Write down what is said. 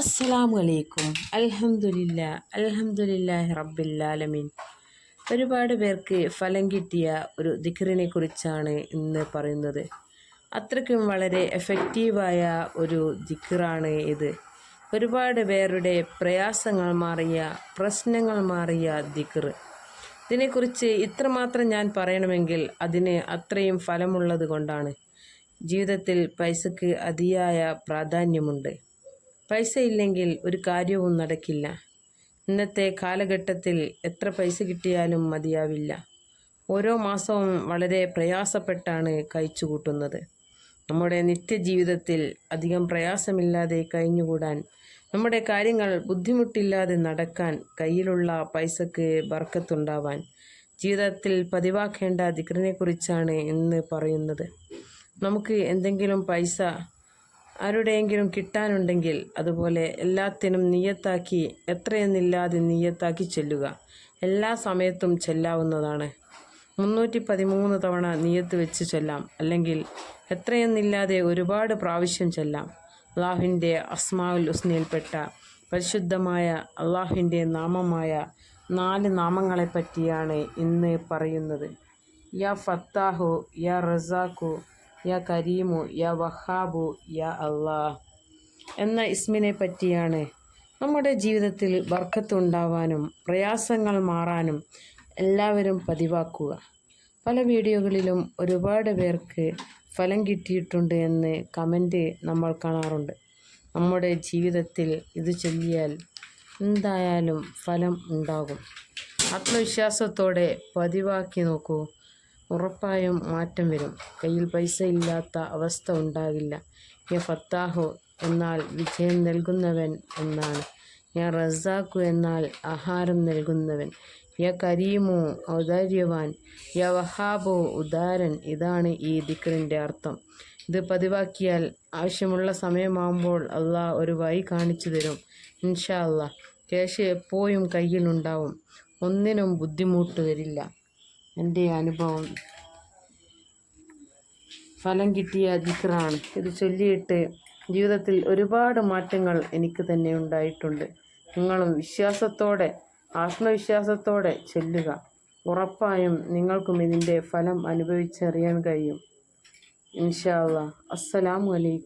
അസ്സലാമു അലൈക്കും അൽഹംദുലില്ല അൽഹംദുലില്ലാഹി റബ്ബില്ലാലമീൻ. ഒരുപാട് പേർക്ക് ഫലം കിട്ടിയ ഒരു ദിഖറിനെ കുറിച്ചാണ് ഇന്ന് പറയുന്നത്. അത്രയ്ക്കും വളരെ എഫക്റ്റീവായ ഒരു ദിഖറാണ് ഇത്. ഒരുപാട് പേരുടെ പ്രയാസങ്ങൾ മാറിയ പ്രശ്നങ്ങൾ മാറിയ ദിഖർ ഇതിനെക്കുറിച്ച് ഇത്രമാത്രം ഞാൻ പറയണമെങ്കിൽ അതിന് അത്രയും ഫലമുള്ളത് കൊണ്ടാണ്. ജീവിതത്തിൽ പൈസക്ക് അതിയായ പ്രാധാന്യമുണ്ട്. പൈസ ഇല്ലെങ്കിൽ ഒരു കാര്യവും നടക്കില്ല. ഇന്നത്തെ കാലഘട്ടത്തിൽ എത്ര പൈസ കിട്ടിയാലും മതിയാവില്ല. ഓരോ മാസവും വളരെ പ്രയാസപ്പെട്ടാണ് കഴിച്ചുകൂട്ടുന്നത്. നമ്മുടെ നിത്യജീവിതത്തിൽ അധികം പ്രയാസമില്ലാതെ കഴിഞ്ഞുകൂടാൻ നമ്മുടെ കാര്യങ്ങൾ ബുദ്ധിമുട്ടില്ലാതെ നടക്കാൻ കയ്യിലുള്ള പൈസക്ക് ബർക്കത്തുണ്ടാവാൻ ജീവിതത്തിൽ പതിവാക്കേണ്ട ദിക്റിനെക്കുറിച്ചാണ് ഇന്ന് പറയുന്നത്. നമുക്ക് എന്തെങ്കിലും പൈസ ആരുടെയെങ്കിലും കിട്ടാനുണ്ടെങ്കിൽ അതുപോലെ എല്ലാത്തിനും നീയത്താക്കി എത്രയെന്നില്ലാതെ നീയത്താക്കി ചെല്ലുക. എല്ലാ സമയത്തും ചെല്ലാവുന്നതാണ്. മുന്നൂറ്റി പതിമൂന്ന് തവണ നീയത്ത് വെച്ച് ചെല്ലാം. അല്ലെങ്കിൽ എത്രയെന്നില്ലാതെ ഒരുപാട് പ്രാവശ്യം ചെല്ലാം. അള്ളാഹുവിന്റെ അസ്മാവുൽ ഉസ്നയിൽപ്പെട്ട പരിശുദ്ധമായ അള്ളാഹുവിന്റെ നാമമായ നാല് നാമങ്ങളെപ്പറ്റിയാണ് ഇന്ന് പറയുന്നത്. യാ ഫത്താഹു യാ റസാഖു യാ കരീമു യാ വഹാബു യാ അള്ളാ എന്ന ഇസ്മിനെ പറ്റിയാണ് നമ്മുടെ ജീവിതത്തിൽ വർക്കത്തുണ്ടാവാനും പ്രയാസങ്ങൾ മാറാനും എല്ലാവരും പതിവാക്കുക. പല വീഡിയോകളിലും ഒരുപാട് പേർക്ക് ഫലം കിട്ടിയിട്ടുണ്ട് എന്ന് കമന്റ് നമ്മൾ കാണാറുണ്ട്. നമ്മുടെ ജീവിതത്തിൽ ഇത് ചൊല്ലിയാൽ എന്തായാലും ഫലം ഉണ്ടാകും. ആത്മവിശ്വാസത്തോടെ പതിവാക്കി നോക്കൂ. ഉറപ്പായും മാറ്റം വരും. കയ്യിൽ പൈസ ഇല്ലാത്ത അവസ്ഥ ഉണ്ടാകില്ല. ഞാൻ ഫത്താഹു എന്നാൽ വിജയം നൽകുന്നവൻ എന്നാണ്. ഞാൻ റസാഖു എന്നാൽ ആഹാരം നൽകുന്നവൻ. യ കരീമോ ഔദാര്യവാൻ. യ വഹാബോ ഉദാരൻ. ഇതാണ് ഈ ദിക്കറിന്റെ അർത്ഥം. ഇത് പതിവാക്കിയാൽ ആവശ്യമുള്ള സമയമാകുമ്പോൾ അള്ളാഹ് ഒരു വഴി കാണിച്ചു തരും. ഇൻഷാ അള്ളാഹ്. ക്യാഷ് എപ്പോഴും കയ്യിലുണ്ടാവും. ഒന്നിനും ബുദ്ധിമുട്ട് വരില്ല. എന്റെ അനുഭവം. ഫലം കിട്ടിയ ദിക്റാണ്. ഇത് ചൊല്ലിയിട്ട് ജീവിതത്തിൽ ഒരുപാട് മാറ്റങ്ങൾ എനിക്ക് തന്നെ ഉണ്ടായിട്ടുണ്ട്. നിങ്ങളും വിശ്വാസത്തോടെ ആത്മവിശ്വാസത്തോടെ ചൊല്ലുക. ഉറപ്പായും നിങ്ങൾക്കും ഇതിന്റെ ഫലം അനുഭവിച്ചറിയാൻ കഴിയും. ഇൻഷാ അല്ലാ അസ്സലാമു അലൈക്കും.